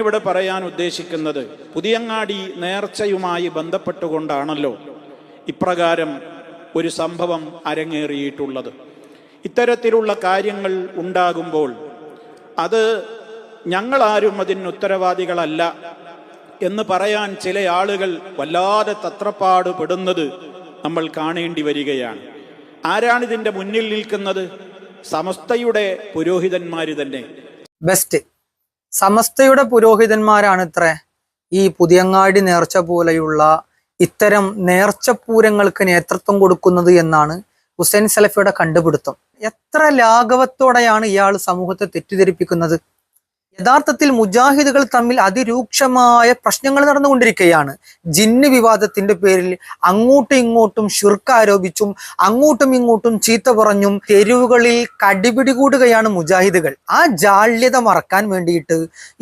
ഞാനിവിടെ പറയാൻ ഉദ്ദേശിക്കുന്നത് പുതിയങ്ങാടി നേർച്ചയുമായി ബന്ധപ്പെട്ടുകൊണ്ടാണല്ലോ ഇപ്രകാരം ഒരു സംഭവം അരങ്ങേറിയിട്ടുള്ളത്. ഇത്തരത്തിലുള്ള കാര്യങ്ങൾ ഉണ്ടാകുമ്പോൾ അത് ഞങ്ങളാരും അതിന് ഉത്തരവാദികളല്ല എന്ന് പറയാൻ ചില ആളുകൾ വല്ലാതെ തത്രപ്പാട് പെടുന്നത് നമ്മൾ കാണേണ്ടി വരികയാണ്. ആരാണിതിന്റെ മുന്നിൽ നിൽക്കുന്നത്? സമസ്തയുടെ പുരോഹിതന്മാര് തന്നെ. ബെസ്റ്റ്. സമസ്തയുടെ പുരോഹിതന്മാരാണ് ഇത്ര. ഈ പുതിയങ്ങാടി നേർച്ച പോലെയുള്ള ഇത്തരം നേർച്ചപൂരങ്ങൾക്ക് നേതൃത്വം കൊടുക്കുന്നത് എന്നാണ് ഹുസൈൻ സലഫിയുടെ കണ്ടുപിടുത്തം. എത്ര ലാഘവത്തോടെയാണ് ഇയാൾ സമൂഹത്തെ തെറ്റിദ്ധരിപ്പിക്കുന്നത്? യഥാർത്ഥത്തിൽ മുജാഹിദുകൾ തമ്മിൽ അതിരൂക്ഷമായ പ്രശ്നങ്ങൾ നടന്നുകൊണ്ടിരിക്കുകയാണ്. ജിന്ന് വിവാദത്തിന്റെ പേരിൽ അങ്ങോട്ടും ഇങ്ങോട്ടും ഷിർക്ക് ആരോപിച്ചും അങ്ങോട്ടും ഇങ്ങോട്ടും ചീത്ത പറഞ്ഞും തെരുവുകളിൽ കടിപിടി കൂടുകയാണ് മുജാഹിദുകൾ. ആ ജാള്യത മറക്കാൻ വേണ്ടിയിട്ട്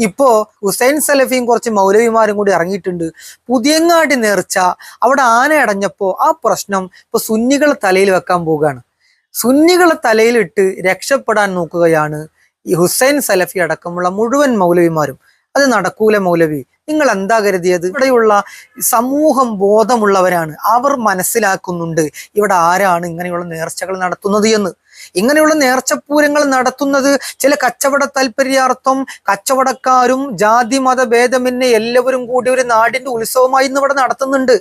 ഇപ്പോ ഹുസൈൻ സലഫിയും കുറച്ച് മൗലവിമാരും കൂടി ഇറങ്ങിയിട്ടുണ്ട്. പുതിയങ്ങാടി നേർച്ച അവിടെ ആന അടഞ്ഞപ്പോ ആ പ്രശ്നം ഇപ്പൊ സുന്നികളെ തലയിൽ വെക്കാൻ പോവുകയാണ്. സുന്നികളെ തലയിലിട്ട് രക്ഷപ്പെടാൻ നോക്കുകയാണ് ഈ ഹുസൈൻ സലഫി അടക്കമുള്ള മുഴുവൻ മൗലവിമാരും അത് നടക്കൂല മൗലവി. നിങ്ങൾ എന്താ കരുതിയത്? ഇവിടെയുള്ള സമൂഹം ബോധമുള്ളവരാണ്. അവർ മനസ്സിലാക്കുന്നുണ്ട് ഇവിടെ ആരാണ് ഇങ്ങനെയുള്ള നേർച്ചകൾ നടത്തുന്നത് എന്ന്. ഇങ്ങനെയുള്ള നേർച്ചപ്പൂരങ്ങൾ നടത്തുന്നത് ചില കച്ചവട താല്പര്യാർത്ഥം കച്ചവടക്കാരും ജാതി മത ഭേദമെന്നെ എല്ലാവരും കൂടി ഒരു നാടിന്റെ ഉത്സവമായി ഇന്ന് ഇവിടെ നടത്തുന്നുണ്ട്.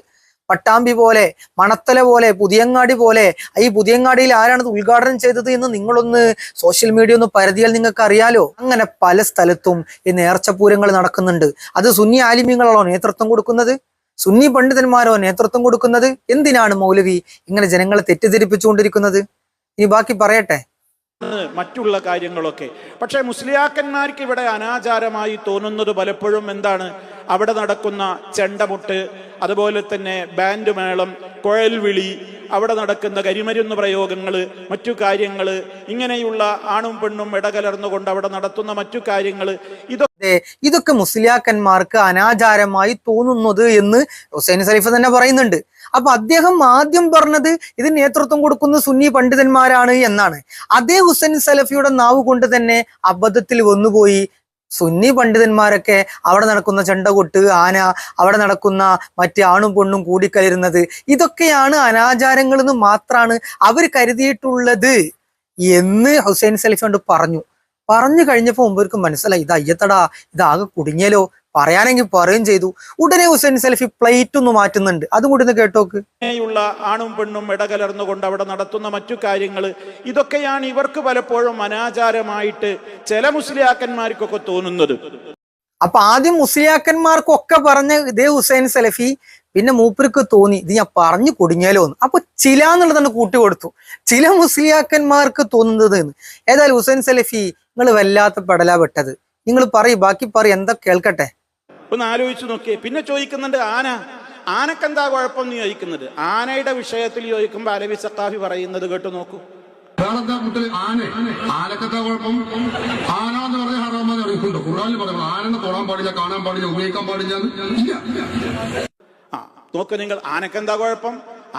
പട്ടാമ്പി പോലെ മണത്തല പോലെ പുതിയങ്ങാടി പോലെ. ഈ പുതിയങ്ങാടിയിൽ ആരാണ് ഉദ്ഘാടനം ചെയ്തത് എന്ന് നിങ്ങളൊന്ന് സോഷ്യൽ മീഡിയ ഒന്ന് പരതിയാൽ നിങ്ങൾക്ക് അറിയാലോ? അങ്ങനെ പല സ്ഥലത്തും ഈ നേർച്ചപൂരങ്ങൾ നടക്കുന്നുണ്ട്. അത് സുന്നി ആലിമ്യങ്ങളാണോ നേതൃത്വം കൊടുക്കുന്നത്? സുന്നി പണ്ഡിതന്മാരോ നേതൃത്വം കൊടുക്കുന്നത്? എന്തിനാണ് മൗലവി ഇങ്ങനെ ജനങ്ങളെ തെറ്റിദ്ധരിപ്പിച്ചുകൊണ്ടിരിക്കുന്നത്? ഇനി ബാക്കി പറയട്ടെ. മറ്റുള്ള കാര്യങ്ങളൊക്കെ. പക്ഷേ മുസ്ലിയാക്കന്മാർക്ക് ഇവിടെ അനാചാരമായി തോന്നുന്നത് പലപ്പോഴും എന്താണ്? അവിടെ നടക്കുന്ന ചെണ്ടമുട്ട് അതുപോലെ തന്നെ ബാൻഡ് മേളം കുഴൽവിളി അവിടെ നടക്കുന്ന കരിമരുന്ന് പ്രയോഗങ്ങൾ മറ്റു കാര്യങ്ങൾ ഇങ്ങനെയുള്ള ആണും പെണ്ണും ഇടകലർന്നുകൊണ്ട് അവിടെ നടത്തുന്ന മറ്റു കാര്യങ്ങൾ ഇതൊക്കെ ഇതൊക്കെ മുസ്ലിയാക്കന്മാർക്ക് അനാചാരമായി തോന്നുന്നത് എന്ന് ഹുസൈൻ സരീഫ് തന്നെ പറയുന്നുണ്ട്. അപ്പൊ അദ്ദേഹം ആദ്യം പറഞ്ഞത് ഇത് നേതൃത്വം കൊടുക്കുന്ന സുന്നി പണ്ഡിതന്മാരാണ് എന്നാണ്. അതേ ഹുസൈൻ സലഫിയുടെ നാവ് കൊണ്ട് തന്നെ അബദ്ധത്തിൽ വന്നുപോയി. സുന്നി പണ്ഡിതന്മാരൊക്കെ അവിടെ നടക്കുന്ന ചെണ്ടകൊട്ട് ആന അവിടെ നടക്കുന്ന മറ്റ് ആണും പൊണ്ണും കൂടിക്കലരുന്നത്. ഇതൊക്കെയാണ് അനാചാരങ്ങൾ എന്ന് മാത്രമാണ് അവർ കരുതിയിട്ടുള്ളത് എന്ന് ഹുസൈൻ സലിഫ് കൊണ്ട് പറഞ്ഞു. പറഞ്ഞു കഴിഞ്ഞപ്പോൾ മുമ്പർക്ക് മനസ്സിലായി ഇത് അയ്യത്തടാ ഇതാകെ കുടുങ്ങിയാലോ പറയാനെങ്കിൽ പറയുകയും ചെയ്തു. ഉടനെ ഹുസൈൻ സെൽഫി പ്ലേറ്റ് ഒന്ന് മാറ്റുന്നുണ്ട്. അതും കൂടി ഒന്ന് കേട്ടോക്ക്. ഇങ്ങനെയുള്ള ആണും പെണ്ണും ഇടകലർന്നുകൊണ്ട് അവിടെ നടത്തുന്ന മറ്റു കാര്യങ്ങൾ ഇതൊക്കെയാണ് ഇവർക്ക് പലപ്പോഴും അനാചാരമായിട്ട് ചില മുസ്ലിയാക്കന്മാർക്കൊക്കെ തോന്നുന്നത്. അപ്പൊ ആദ്യം മുസ്ലിയാക്കന്മാർക്കൊക്കെ പറഞ്ഞ ഇതേ ഹുസൈൻ സെലഫി പിന്നെ മൂപ്പർക്ക് തോന്നി ഇത് ഞാൻ പറഞ്ഞു കുടുങ്ങിയാലോ എന്ന്. അപ്പൊ ചില എന്നുള്ളതാണ് കൂട്ടി കൊടുത്തു. ചില മുസ്ലിയാക്കന്മാർക്ക് തോന്നുന്നത് എന്ന്. ഏതായാലും ഹുസൈൻ സലഫി നിങ്ങൾ വല്ലാത്ത പെടലാ പെട്ടത്. നിങ്ങൾ പറയും ബാക്കി പറയും എന്താ കേൾക്കട്ടെ? ഒന്ന് ആലോചിച്ച് നോക്കിയേ. പിന്നെ ചോദിക്കുന്നുണ്ട് ആന. ആനക്കെന്താ കുഴപ്പം എന്ന് ചോദിക്കുന്നത് ആനയുടെ വിഷയത്തിൽ ചോദിക്കുമ്പോൾ അലവി സത്താഫി പറയുന്നത് കേട്ടു നോക്കൂ. വേറെന്താ ആന? ആനക്കെന്താ കുഴപ്പം? ആന എന്ന് പറഞ്ഞ ഹറാമെന്ന് അറിയിക്കുന്നുണ്ടോ ഖുറാനിൽ പറയുന്നത് ആനനെ തൊടാൻ പാടില്ല കാണാൻ പാടില്ല ഉപയോഗിക്കാൻ പാടില്ല ഇല്ല. ആ നോക്ക് നിങ്ങൾ. ആനക്കെന്താ കുഴപ്പം?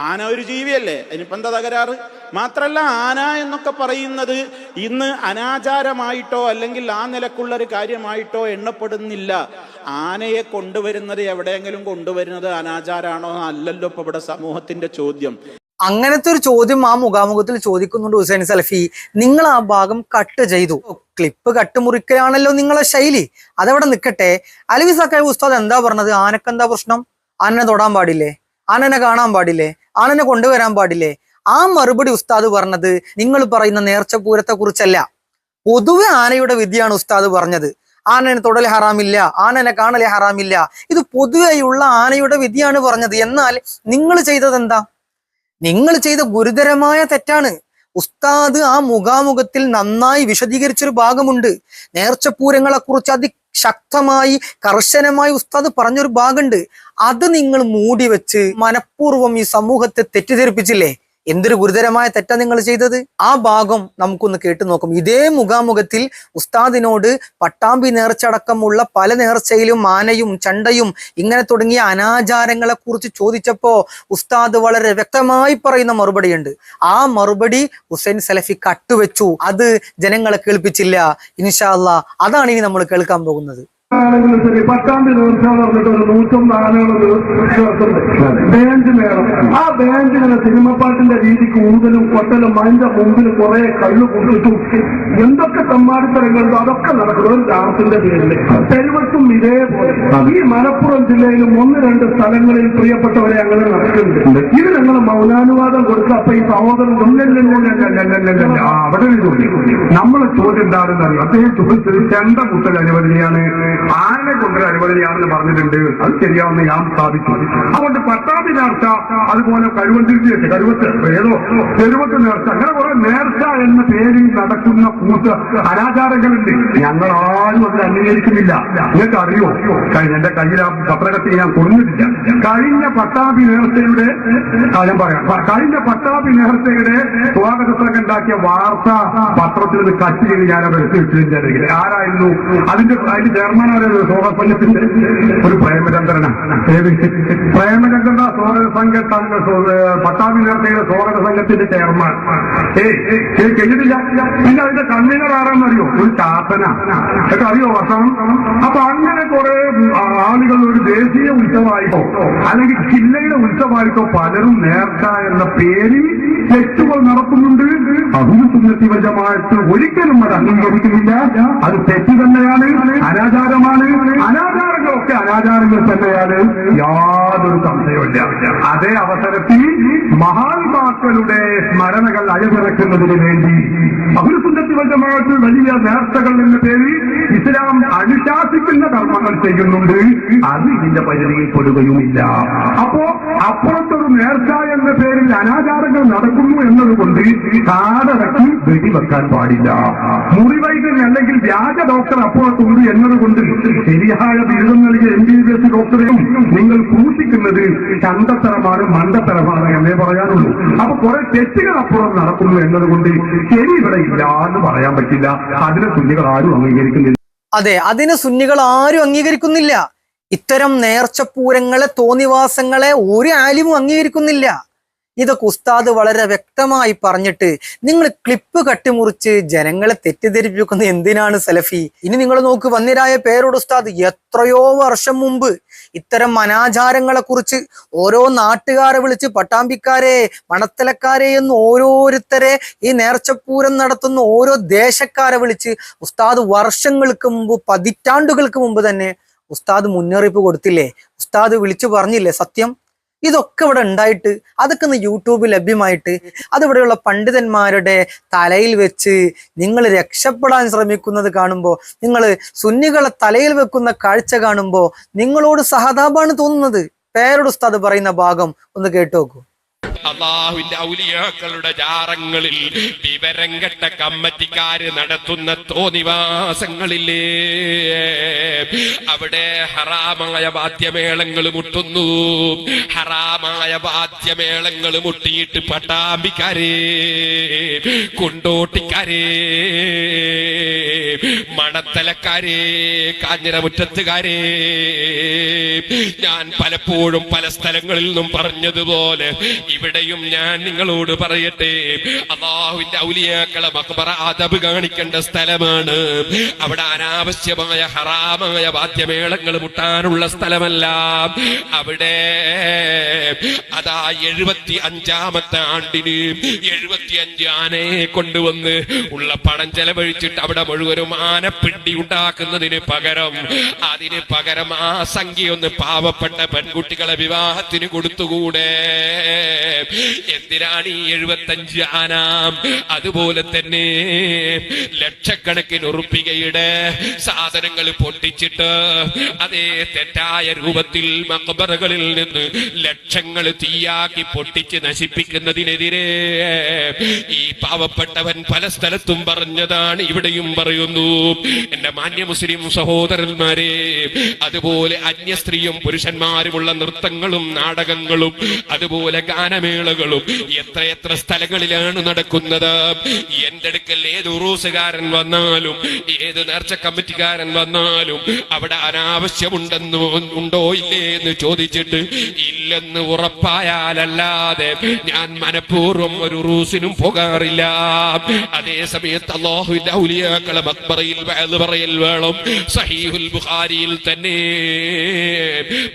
ആന ഒരു ജീവിയല്ലേ. അതിനിപ്പോ എന്താ തകരാറ്? മാത്രല്ല ആന എന്നൊക്കെ പറയുന്നത് ഇന്ന് അനാചാരമായിട്ടോ അല്ലെങ്കിൽ ആ നിലക്കുള്ള ഒരു കാര്യമായിട്ടോ എണ്ണപ്പെടുന്നില്ല. ആനയെ കൊണ്ടുവരുന്നത് എവിടെയെങ്കിലും കൊണ്ടുവരുന്നത് അനാചാരാണോ അല്ലല്ലോ ഇപ്പൊ ഇവിടെ സമൂഹത്തിന്റെ ചോദ്യം. അങ്ങനത്തെ ഒരു ചോദ്യം ആ മുഖാമുഖത്തിൽ ചോദിക്കുന്നുണ്ട് ഹുസൈൻ സലഫി. നിങ്ങൾ ആ ഭാഗം കട്ട് ചെയ്തു. ക്ലിപ്പ് കട്ട് മുറിക്കലാണല്ലോ നിങ്ങളെ ശൈലി. അതവിടെ നിൽക്കട്ടെ. അലവി സക്കായ് ഉസ്താദ് എന്താ പറഞ്ഞത്? ആനക്കെന്താ പ്രശ്നം? ആനനെ തൊടാൻ പാടില്ലേ? ആനനെ കാണാൻ പാടില്ലേ? ആനനെ കൊണ്ടുവരാൻ പാടില്ലേ? ആ മറുപടി ഉസ്താദ് പറഞ്ഞത് നിങ്ങൾ പറയുന്ന നേർച്ചപൂരത്തെ കുറിച്ചല്ല. പൊതുവെ ആനയുടെ വിധിയാണ് ഉസ്താദ് പറഞ്ഞത്. ആനനെ തൊടൽ ഹറാമില്ല ആനനെ കാണൽ ഹറാമില്ല. ഇത് പൊതുവെയുള്ള ആനയുടെ വിധിയാണ് പറഞ്ഞത്. എന്നാൽ നിങ്ങൾ ചെയ്തത് എന്താ? നിങ്ങൾ ചെയ്ത ഗുരുതരമായ തെറ്റാണ്. ഉസ്താദ് ആ മുഖാമുഖത്തിൽ നന്നായി വിശദീകരിച്ചൊരു ഭാഗമുണ്ട്. നേർച്ചപ്പൂരങ്ങളെ കുറിച്ച് അതിശക്തമായി കർശനമായി ഉസ്താദ് പറഞ്ഞൊരു ഭാഗമുണ്ട്. അത് നിങ്ങൾ മൂടി വെച്ച് മനഃപൂർവം ഈ സമൂഹത്തെ തെറ്റിദ്ധരിപ്പിച്ചില്ലേ? എന്തൊരു ഗുരുതരമായ തെറ്റാ നിങ്ങൾ ചെയ്തത്? ആ ഭാഗം നമുക്കൊന്ന് കേട്ടു നോക്കും. ഇതേ മുഖാമുഖത്തിൽ ഉസ്താദിനോട് പട്ടാമ്പി നേർച്ചടക്കമുള്ള പല നേർച്ചയിലും ആനയും ചണ്ടയും ഇങ്ങനെ തുടങ്ങിയ അനാചാരങ്ങളെ കുറിച്ച് ചോദിച്ചപ്പോ ഉസ്താദ് വളരെ വ്യക്തമായി പറയുന്ന മറുപടിയുണ്ട്. ആ മറുപടി ഹുസൈൻ സലഫി കട്ടുവെച്ചു. അത് ജനങ്ങളെ കേൾപ്പിച്ചില്ല. ഇൻഷാല്ല അതാണ് ഇനി നമ്മൾ കേൾക്കാൻ പോകുന്നത്. ആണെങ്കിലും ശരി. പത്താം നേർച്ച എന്ന് പറഞ്ഞിട്ട് ഒരു നൂറ്റൊന്ന് ആനകൾ ചേർത്തുണ്ട് ബാൻഡ് മേളം. ആ ബാൻഡിനെ ഇങ്ങനെ സിനിമ പാട്ടിന്റെ രീതിക്ക് ഊതലും കൊട്ടലും അതിന്റെ മുമ്പിൽ കുറെ കള്ളു കുടിച്ചിട്ടും എന്തൊക്കെ തമ്മാടിത്തരങ്ങളുണ്ടോ അതൊക്കെ നടക്കുന്നത് ഒരു ഗ്രാമത്തിന്റെ പേരിൽ പെരുവട്ടും ഇതേപോലെ. ഈ മലപ്പുറം ജില്ലയിലും ഒന്ന് രണ്ട് സ്ഥലങ്ങളിൽ പ്രിയപ്പെട്ടവരെ അങ്ങനെ നടക്കുന്നുണ്ട്. ഇത് ഞങ്ങൾ മൗനാനുവാദം കൊടുത്ത അപ്പൊ ഈ സഹോദരൻ അവിടെ നമ്മളെ ചോദ്യം എന്താണെന്ന് അദ്ദേഹം ചോദിച്ചത് ചെണ്ട മുട്ടൽ അനുവദനീയാണ്. ആനനെ കൊണ്ടൊരു അനുവദനയാണെന്ന് പറഞ്ഞിട്ടുണ്ട്. അത് ശരിയാവുന്ന ഞാൻ സ്ഥാപിച്ചു അതുകൊണ്ട് പട്ടാമ്പി നേർച്ച അതുപോലെ കരുവന്തിരിച്ച് കരുവത്ത് ഏതോ കരുവത്ത് നേർച്ച അങ്ങനെ കുറെ നേർച്ച എന്ന പേരിൽ നടക്കുന്ന കൂത്ത് അനാചാരങ്ങളുണ്ട്. ഞങ്ങൾ ആരും അത് അംഗീകരിക്കുന്നില്ല. നിങ്ങൾക്ക് അറിയോ എന്റെ കയ്യിൽ ആ പത്രകത്തിൽ ഞാൻ കൊടുത്തിട്ടില്ല. കഴിഞ്ഞ പട്ടാമ്പി നേർച്ചയുടെ കാര്യം പറയാം. കഴിഞ്ഞ പട്ടാമ്പി നേർച്ചയുടെ സ്വാഗത ഉണ്ടാക്കിയ വാർത്ത പത്രത്തിൽ നിന്ന് കട്ട് ഞാൻ അവർ എടുത്തു വെച്ചിട്ടുണ്ടെങ്കിൽ ആരായിരുന്നു? അതിന്റെ അതിന്റെ ചെയർമാനായിരുന്നു സ്വാഗത സംഘത്തിന്റെ ഒരു പ്രേമചന്ദ്രനാണ്. ഏത്? പ്രേമചന്ദ്രന സ്വാഗത സംഘ നേർച്ചയുടെ സ്വാഗത സംഘത്തിന്റെ ചെയർമാൻ. ഏയ് കഴിഞ്ഞിട്ടില്ല പിന്നെ അതിന്റെ കൺവീനർ ആരാന്നറിയോ ഒരു ചാത്തന. അറിയോ വർഷം? അപ്പൊ അങ്ങനെ കുറെ ആളുകൾ ഒരു ദേശീയ ഉത്സവമായിട്ടോ അല്ലെങ്കിൽ ജില്ലയുടെ ഉത്സവമായിട്ടോ പലരും നേർക്ക എന്ന പേരിൽ തെറ്റുകൾ നടത്തുന്നുണ്ട്. അതും സുന്നത്തി വശമായിട്ട് ഒരിക്കലും അത് അംഗീകരിക്കുന്നില്ല. അത് തെറ്റ് തന്നെയാണ്. അനാചാരമാണ്. അനാചാരങ്ങളൊക്കെ അനാചാരങ്ങൾ തന്നെയാണ്. യാതൊരു സംശയമില്ല അതേ അവസരത്തിൽ മഹാത്മാക്കളുടെ സ്മരണകൾ അയവിറക്കുന്നതിന് വേണ്ടി അഹുസുന്നത്തി വശമായിട്ട് വലിയ നേർച്ചകൾ എന്ന പേരിൽ ഇസ്ലാം അനുശാസിക്കുന്ന കർമ്മങ്ങൾ ചെയ്യുന്നുണ്ട്. അത് ഇതിന്റെ പരിധിയിൽ പെടുകയുമില്ല. അപ്പോ അപ്പുറത്തൊരു നേർച്ച എന്ന പേരിൽ അനാചാരങ്ങൾ നടക്കുന്നു എന്നതുകൊണ്ട് കാടടക്കി വെടിവെക്കാൻ പാടില്ല. മുറിവൈദ്യൻ അല്ലെങ്കിൽ വ്യാജ ഡോക്ടർ അപ്പുറത്തുണ്ട് എന്നതുകൊണ്ട് ശരിയായ ബിരുദം നൽകിയ എം ബി ബി എസ് ഡോക്ടറെയും നിങ്ങൾ കൂട്ടിക്കുന്നത് ചന്തത്തരമാണ് മണ്ടത്തരമാണ് എന്നേ പറയാനുള്ളൂ. അപ്പൊ കുറെ തെറ്റുകൾ അപ്പുറം നടക്കുന്നു എന്നതുകൊണ്ട് ശരി ഇവിടെ ഇല്ല എന്ന് പറയാൻ പറ്റില്ല. അതിനെ തുല്യകൾ ആരും അംഗീകരിക്കുന്നില്ല. അതെ അതിന് സുന്നികൾ ആരും അംഗീകരിക്കുന്നില്ല. ഇത്തരം നേർച്ചപ്പൂരങ്ങളെ തോന്നിവാസങ്ങളെ ഒരു ആലിമും അംഗീകരിക്കുന്നില്ല. ഇതൊക്കെ ഉസ്താദ് വളരെ വ്യക്തമായി പറഞ്ഞിട്ട് നിങ്ങൾ ക്ലിപ്പ് കട്ടിമുറിച്ച് ജനങ്ങളെ തെറ്റിദ്ധരിപ്പിക്കുന്നത് എന്തിനാണ് സലഫി? ഇനി നിങ്ങൾ നോക്ക് വന്നിരായ പേരോട് ഉസ്താദ് എത്രയോ വർഷം മുമ്പ് ഇത്തരം അനാചാരങ്ങളെ കുറിച്ച് ഓരോ നാട്ടുകാരെ വിളിച്ച് പട്ടാമ്പിക്കാരെ മണത്തലക്കാരെ എന്ന് ഓരോരുത്തരെ ഈ നേർച്ചപ്പൂരം നടത്തുന്ന ഓരോ ദേശക്കാരെ വിളിച്ച് ഉസ്താദ് വർഷങ്ങൾക്ക് മുമ്പ് പതിറ്റാണ്ടുകൾക്ക് മുമ്പ് തന്നെ ഉസ്താദ് മുന്നറിയിപ്പ് കൊടുത്തില്ലേ? ഉസ്താദ് വിളിച്ചു പറഞ്ഞില്ലേ സത്യം? ഇതൊക്കെ ഇവിടെ ഉണ്ടായിട്ട് അതൊക്കെ ഒന്ന് യൂട്യൂബിൽ ലഭ്യമായിട്ട് അതിവിടെയുള്ള പണ്ഡിതന്മാരുടെ തലയിൽ വെച്ച് നിങ്ങൾ രക്ഷപ്പെടാൻ ശ്രമിക്കുന്നത് കാണുമ്പോൾ നിങ്ങൾ സുന്നികളെ തലയിൽ വെക്കുന്ന കാഴ്ച കാണുമ്പോൾ നിങ്ങളോട് സഹതാപാണ് തോന്നുന്നത്. പേരുടെ ഉസ്താദ് പറയുന്ന ഭാഗം ഒന്ന് കേട്ടു നോക്കൂ അള്ളാഹുവിന്റെ ഔലിയാക്കളുടെ ജാറങ്ങളിൽ വിവരം കെട്ട കമ്മറ്റിക്കാര് നടത്തുന്ന തോന്നിവാസങ്ങളില്ലേ അവിടെ ഹറാമായ വാദ്യമേളങ്ങൾ മുട്ടുന്നു. ഹറാമായ വാദ്യമേളങ്ങൾ മുട്ടിയിട്ട് പട്ടാമ്പിക്കാരേ കൊണ്ടോട്ടിക്കാരേ മണത്തലക്കാരേ കാഞ്ഞിരമുറ്റത്തുകാരേ. ഞാൻ പലപ്പോഴും പല സ്ഥലങ്ങളിൽ നിന്നും പറഞ്ഞതുപോലെ ഇവിടെയും ഞാൻ നിങ്ങളോട് പറയട്ടെ. അള്ളാഹുവിന്റെ ഔലിയാക്കളെ മക്ബറ അതബ് കാണിക്കേണ്ട സ്ഥലമാണ്. അവിടെ അനാവശ്യമായ ഹറാമായ വാദ്യമേളങ്ങൾ മുട്ടാനുള്ള സ്ഥലമല്ല. അവിടെ അതാ എഴുപത്തി അഞ്ചാമത്തെ ആണ്ടിന് എഴുപത്തി അഞ്ച് ആനയെ കൊണ്ടുവന്ന് ഉള്ള പണം ചെലവഴിച്ചിട്ട് അവിടെ മുഴുവനും ആനപ്പിണ്ടി ഉണ്ടാക്കുന്നതിന് പകരം അതിന് പകരം ആ സംഖ്യ ഒന്ന് പാവപ്പെട്ട പെൺകുട്ടികളെ വിവാഹത്തിന് കൊടുത്തുകൂടെ? എന്തിനാണ് ഈ എഴുപത്തഞ്ച് ആന? അതുപോലെ തന്നെ ലക്ഷക്കണക്കിന് ഉറുപ്പികയുടെ സാധനങ്ങൾ പൊട്ടിച്ചിട്ട് അതേ തെറ്റായ രൂപത്തിൽ മക്ബറകളിൽ നിന്ന് ലക്ഷങ്ങൾ തീയാക്കി പൊട്ടിച്ച് നശിപ്പിക്കുന്നതിനെതിരെ ഈ പാവപ്പെട്ടവൻ പല സ്ഥലത്തും പറഞ്ഞതാണ് ഇവിടെയും പറയുന്നു. എന്റെ മാന്യ മുസ്ലിം സഹോദരന്മാരെ അതുപോലെ അന്യ സ്ത്രീയും പുരുഷന്മാരുമുള്ള നൃത്തങ്ങളും നാടകങ്ങളും അതുപോലെ ഗാനമേളകളും എത്രയെത്ര സ്ഥലങ്ങളിലാണ് നടക്കുന്നത്. എന്റെ അടുക്കൽ ഏത് ഉറൂസുകാരൻ വന്നാലും ഏത് നേർച്ച കമ്മിറ്റിക്കാരൻ വന്നാലും അവിടെ അനാവശ്യമുണ്ടെന്ന് ഉണ്ടോ ഇല്ലേ എന്ന് ചോദിച്ചിട്ട് ഇല്ല ഇല്ലെന്ന് ഉറപ്പായാലല്ലാതെ ഞാൻ മനഃപൂർവം ഒരു റൂസിനും പോകാറില്ല. അതേ സമയത്ത് അള്ളാഹുവിന്റെ ഔലിയാക്കളെ മക്ബറയിൽ പറയൽ വേണം. സഹീഹുൽ ബുഖാരിയിൽ തന്നെ.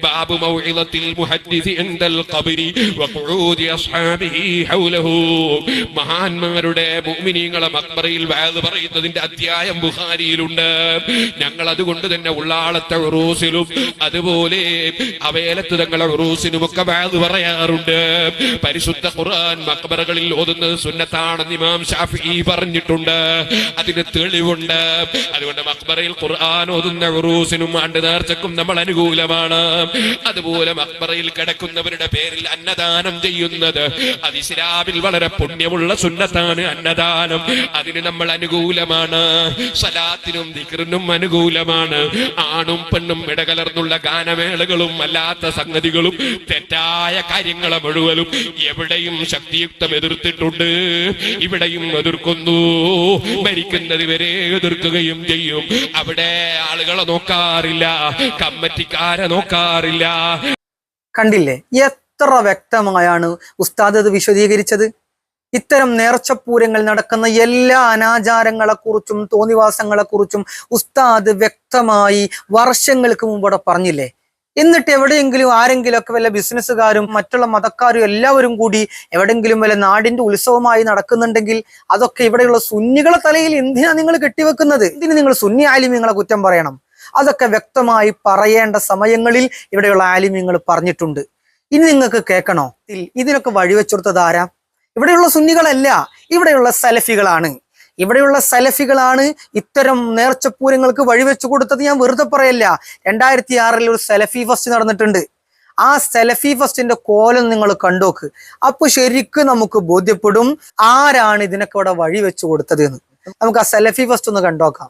ബാബു മൗഇദത്തിൽ മുഹദ്ദിസി ഇൻദൽ ഖബരി ഹൗലഹു മഹാന്മാരുടെ മുഅ്മിനീങ്ങളെ മക്ബറയിൽ വഅദ് പറയുന്നതിന്റെ അധ്യായം ബുഖാരിയിലുണ്ട്. ഞങ്ങൾ അതുകൊണ്ട് തന്നെ ഉള്ളാളത്തെ ഉറൂസിലും അതുപോലെ അവേലത്ത് തങ്ങളെ ഉറൂസിനും ഒക്കെ വഅദ് പറയാറുണ്ട്. പരിശുദ്ധ ഖുർആൻ മക്ബറകളിൽ ഓതുന്നത് സുന്നത്താണെന്ന് ഇമാം ഷാഫി പറഞ്ഞിട്ടുണ്ട്. അതിന് തെളിവുണ്ട്. അതുകൊണ്ട് മക്ബറയിൽ ഖുർആൻ ഓതുന്ന ഉറൂസിനും ആണ്ട് നേർച്ചക്കും നമ്മൾ അനുകൂലമാണ്. അതുപോലെ മക്ബറയിൽ കിടക്കുന്നവരുടെ പേരിൽ അന്നദാനം ചെയ്യുന്നത് അത് ഇസ്ലാമിൽ വളരെ പുണ്യമുള്ള സുന്നത്താണ് അന്നദാനം. അതിന് നമ്മൾ അനുകൂലമാണ്. സലാത്തിനും ദിക്റിനും അനുകൂലമാണ്. ആണും പെണ്ണും ഇടകലർന്നുള്ള ഗാനമേളകളും അല്ലാത്ത സംഗതികളും തെറ്റായ കാര്യങ്ങളെ മുഴുവനും എവിടെയും ശക്തിയുക്തം എതിർത്തിട്ടുണ്ട്. ഇവിടെയും എതിർക്കുന്നു. മരിക്കുന്നത് വരെ എതിർക്കുകയും ചെയ്യും. അവിടെ ആളുകളെ നോക്കാറില്ല. കമ്മറ്റിക്കാരെ നോക്കാറില്ല. കണ്ടില്ലേ? എത്ര വ്യക്തമായാണ് ഉസ്താദ് അത് വിശദീകരിച്ചത്? ഇത്തരം നേർച്ചപ്പൂരങ്ങൾ നടക്കുന്ന എല്ലാ അനാചാരങ്ങളെക്കുറിച്ചും തോന്നിവാസങ്ങളെക്കുറിച്ചും ഉസ്താദ് വ്യക്തമായി വർഷങ്ങൾക്ക് മുമ്പ് പറഞ്ഞില്ലേ? എന്നിട്ട് എവിടെയെങ്കിലും ആരെങ്കിലുമൊക്കെ വല്ല ബിസിനസ്സുകാരും മറ്റുള്ള മതക്കാരും എല്ലാവരും കൂടി എവിടെയെങ്കിലും വല്ല നാടിന്റെ ഉത്സവമായി നടക്കുന്നുണ്ടെങ്കിൽ അതൊക്കെ ഇവിടെയുള്ള സുന്നികളെ തലയിൽ എന്തിനാ നിങ്ങൾ കെട്ടിവെക്കുന്നത്? ഇതിന് നിങ്ങൾ സുന്നി ആലിമ്യങ്ങളെ കുറ്റം പറയണം? അതൊക്കെ വ്യക്തമായി പറയേണ്ട സമയങ്ങളിൽ ഇവിടെയുള്ള ആലിമ്യങ്ങൾ പറഞ്ഞിട്ടുണ്ട്. ഇനി നിങ്ങൾക്ക് കേൾക്കണോ? ഇതിനൊക്കെ വഴിവെച്ചുകൊടുത്തത് ആരാ? ഇവിടെയുള്ള സുന്നികളല്ല ഇവിടെയുള്ള സലഫികളാണ്. ഇവിടെയുള്ള സലഫികളാണ് ഇത്തരം നേർച്ചപ്പൂരങ്ങൾക്ക് വഴിവെച്ചു കൊടുത്തത് ഞാൻ വെറുതെ പറയല്ല. രണ്ടായിരത്തി ആറിൽ ഒരു സലഫി ഫസ്റ്റ് നടന്നിട്ടുണ്ട്. ആ സെലഫി ഫസ്റ്റിന്റെ കോലം നിങ്ങൾ കണ്ടോക്ക്. അപ്പൊ ശരിക്കും നമുക്ക് ബോധ്യപ്പെടും ആരാണ് ഇതിനൊക്കെ ഇവിടെ വഴി വെച്ചു കൊടുത്തത് എന്ന്. നമുക്ക് ആ സെലഫി ഫസ്റ്റ് ഒന്ന് കണ്ടോക്കാം.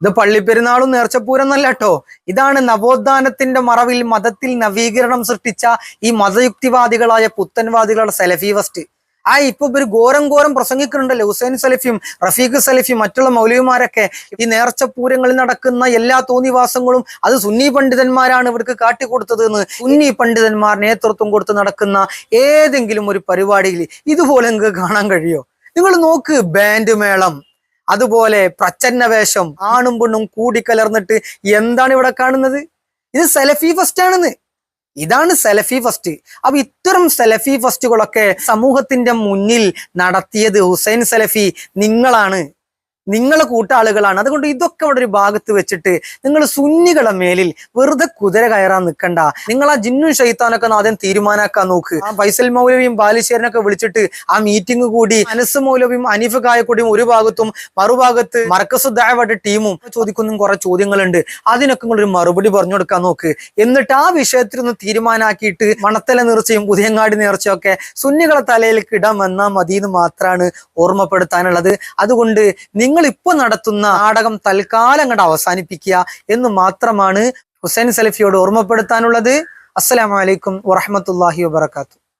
ഇത് പള്ളിപ്പെരുന്നാളും നേർച്ചപ്പൂരെന്നല്ല കേട്ടോ ഇതാണ് നവോത്ഥാനത്തിന്റെ മറവിൽ മതത്തിൽ നവീകരണം സൃഷ്ടിച്ച ഈ മതയുക്തിവാദികളായ പുത്തൻവാദികളുടെ സെലഫി വസ്റ്റ് ആ ഇപ്പൊ ഒരു ഘോരം ഘോരം പ്രസംഗിക്കുന്നുണ്ടല്ലോ. ഹുസൈൻ സലഫിയും റഫീഖ് സലഫിയും മറ്റുള്ള മൗലവിമാരൊക്കെ ഈ നേർച്ചപ്പൂരങ്ങളിൽ നടക്കുന്ന എല്ലാ തോന്നിവാസങ്ങളും അത് സുന്നി പണ്ഡിതന്മാരാണ് ഇവർക്ക് കാട്ടിക്കൊടുത്തത് എന്ന് സുന്നി പണ്ഡിതന്മാർ നേതൃത്വം കൊടുത്ത് നടക്കുന്ന ഏതെങ്കിലും ഒരു പരിപാടിയിൽ ഇതുപോലെ നിങ്ങൾക്ക് കാണാൻ കഴിയോ? നിങ്ങൾ നോക്ക് ബാൻഡ് മേളം. അതുപോലെ പ്രച്ഛന്ന വേഷം ആണും പെണ്ണും കൂടിക്കലർന്നിട്ട് എന്താണ് ഇവിടെ കാണുന്നത്? ഇത് സെലഫി ഫസ്റ്റ് ആണെന്ന്. ഇതാണ് സെലഫി ഫസ്റ്റ്. അപ്പൊ ഇത്തരം സെലഫി ഫസ്റ്റുകളൊക്കെ സമൂഹത്തിന്റെ മുന്നിൽ നടത്തിയത് ഹുസൈൻ സെലഫി നിങ്ങളാണ്. നിങ്ങൾ കൂട്ടാളുകളാണ്. അതുകൊണ്ട് ഇതൊക്കെ അവിടെ ഒരു ഭാഗത്ത് വെച്ചിട്ട് നിങ്ങൾ സുന്നികളെ മേലിൽ വെറുതെ കുതിര കയറാൻ നിൽക്കണ്ട നിങ്ങൾ ആ ജിന്നും ഷൈത്താനൊക്കെ ആദ്യം തീരുമാനാക്കാൻ നോക്ക്. ആ ഫൈസൽ മൗലവിയും ബാലിശ്ശേരനൊക്കെ വിളിച്ചിട്ട് ആ മീറ്റിംഗ് കൂടി അനസ് മൗലവിയും അനീഫ് കായക്കൂടിയും ഒരു ഭാഗത്തും മറുഭാഗത്ത് മർക്കസ് ദാവയുടെ ടീമും ചോദിക്കുന്ന കുറെ ചോദ്യങ്ങളുണ്ട്. അതിനൊക്കെ നിങ്ങൾ ഒരു മറുപടി പറഞ്ഞു കൊടുക്കാൻ നോക്ക്. എന്നിട്ട് ആ വിഷയത്തിൽ ഒന്ന് തീരുമാനാക്കിയിട്ട് മണത്തല നേർച്ചയും പുതിയങ്ങാടി നേർച്ചയും ഒക്കെ സുന്നികളെ തലയിൽ കിടം വന്നാൽ മതി എന്ന് മാത്രമാണ് ഓർമ്മപ്പെടുത്താനുള്ളത്. അതുകൊണ്ട് നിങ്ങൾ ഇപ്പോൾ നടത്തുന്ന നാടകം തൽക്കാലം അങ്ങോട്ട് അവസാനിപ്പിക്കുക എന്ന് മാത്രമാണ് ഹുസൈൻ സലഫിയോട് ഓർമ്മപ്പെടുത്താനുള്ളത്. അസ്സലാമലൈക്കും വറഹമത്തല്ലാഹി വബർക്കാത്തു